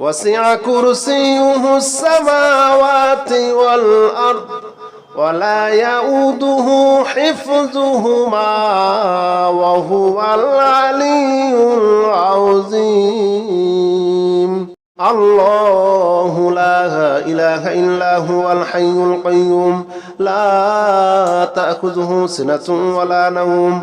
وسع كرسيه السماوات والأرض ولا يؤوده حفظهما وهو العلي العظيم. الله لا إله إلا هو الحي القيوم. لا تأخذه سنة ولا نوم.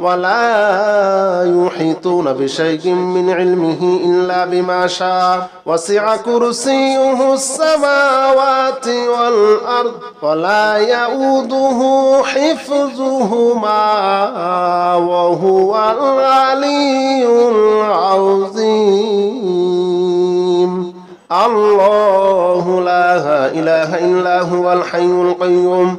ولا يحيطون بشيء من علمه إلا بما شاء. وسع كرسيه السماوات والأرض ولا يؤوده حفظهما وهو العلي العظيم. الله لا إله إلا هو الحي القيوم.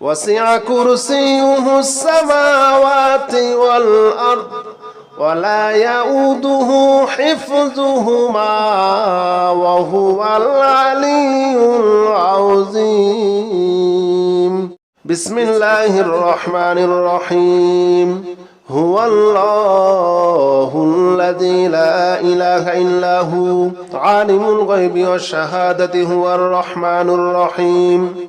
وسع كرسيه السماوات والأرض ولا يؤوده حفظهما وهو العلي العظيم. بسم الله الرحمن الرحيم. هو الله الذي لا إله إلا هو عالم الغيب والشهادة هو الرحمن الرحيم.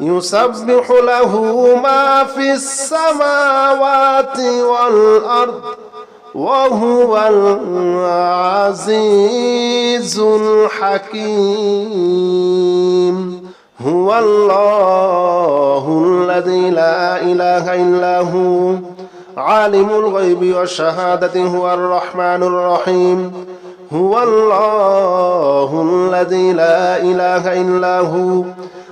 يسبح له ما في السماوات والأرض وهو العزيز الحكيم. هو الله الذي لا إله إلا هو عالم الغيب والشهادة هو الرحمن الرحيم. هو الله الذي لا إله إلا هو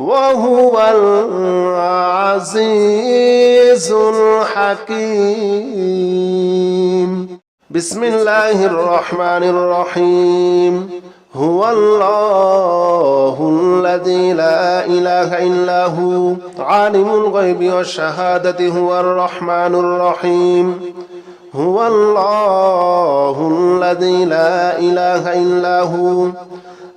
وهو العزيز الحكيم. بسم الله الرحمن الرحيم. هو الله الذي لا إله إلا هو. عالم الغيب والشهادة هو الرحمن الرحيم. هو الله الذي لا إله إلا هو.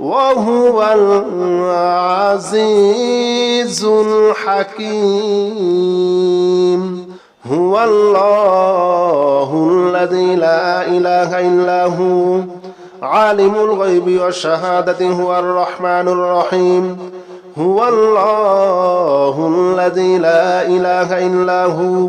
وهو العزيز الحكيم. هو الله الذي لا إله إلا هو عالم الغيب والشهادة هو الرحمن الرحيم. هو الله الذي لا إله إلا هو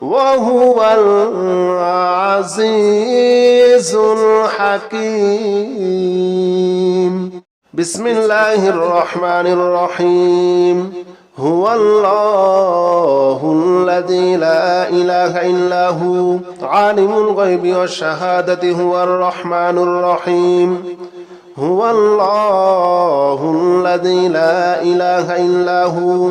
وهو العزيز الحكيم. بسم الله الرحمن الرحيم. هو الله الذي لا إله إلا هو عالم الغيب والشهادة هو الرحمن الرحيم. هو الله الذي لا إله إلا هو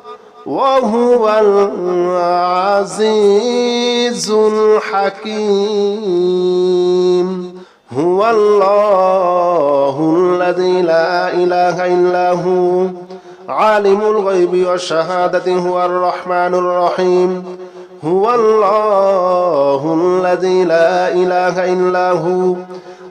وهو العزيز الحكيم. هو الله الذي لا إله إلا هو عالم الغيب والشهادة هو الرحمن الرحيم. هو الله الذي لا إله إلا هو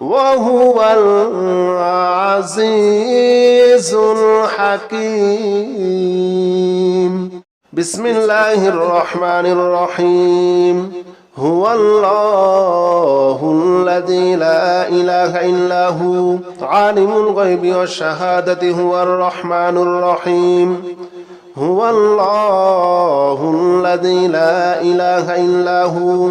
وهو العزيز الحكيم. بسم الله الرحمن الرحيم. هو الله الذي لا إله إلا هو. عالم الغيب والشهادة هو الرحمن الرحيم. هو الله الذي لا إله إلا هو.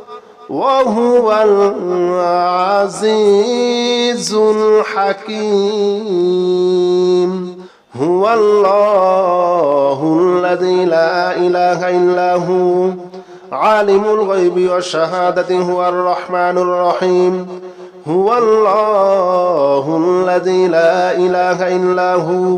وهو العزيز الحكيم. هو الله الذي لا إله إلا هو عالم الغيب والشهادة هو الرحمن الرحيم. هو الله الذي لا إله إلا هو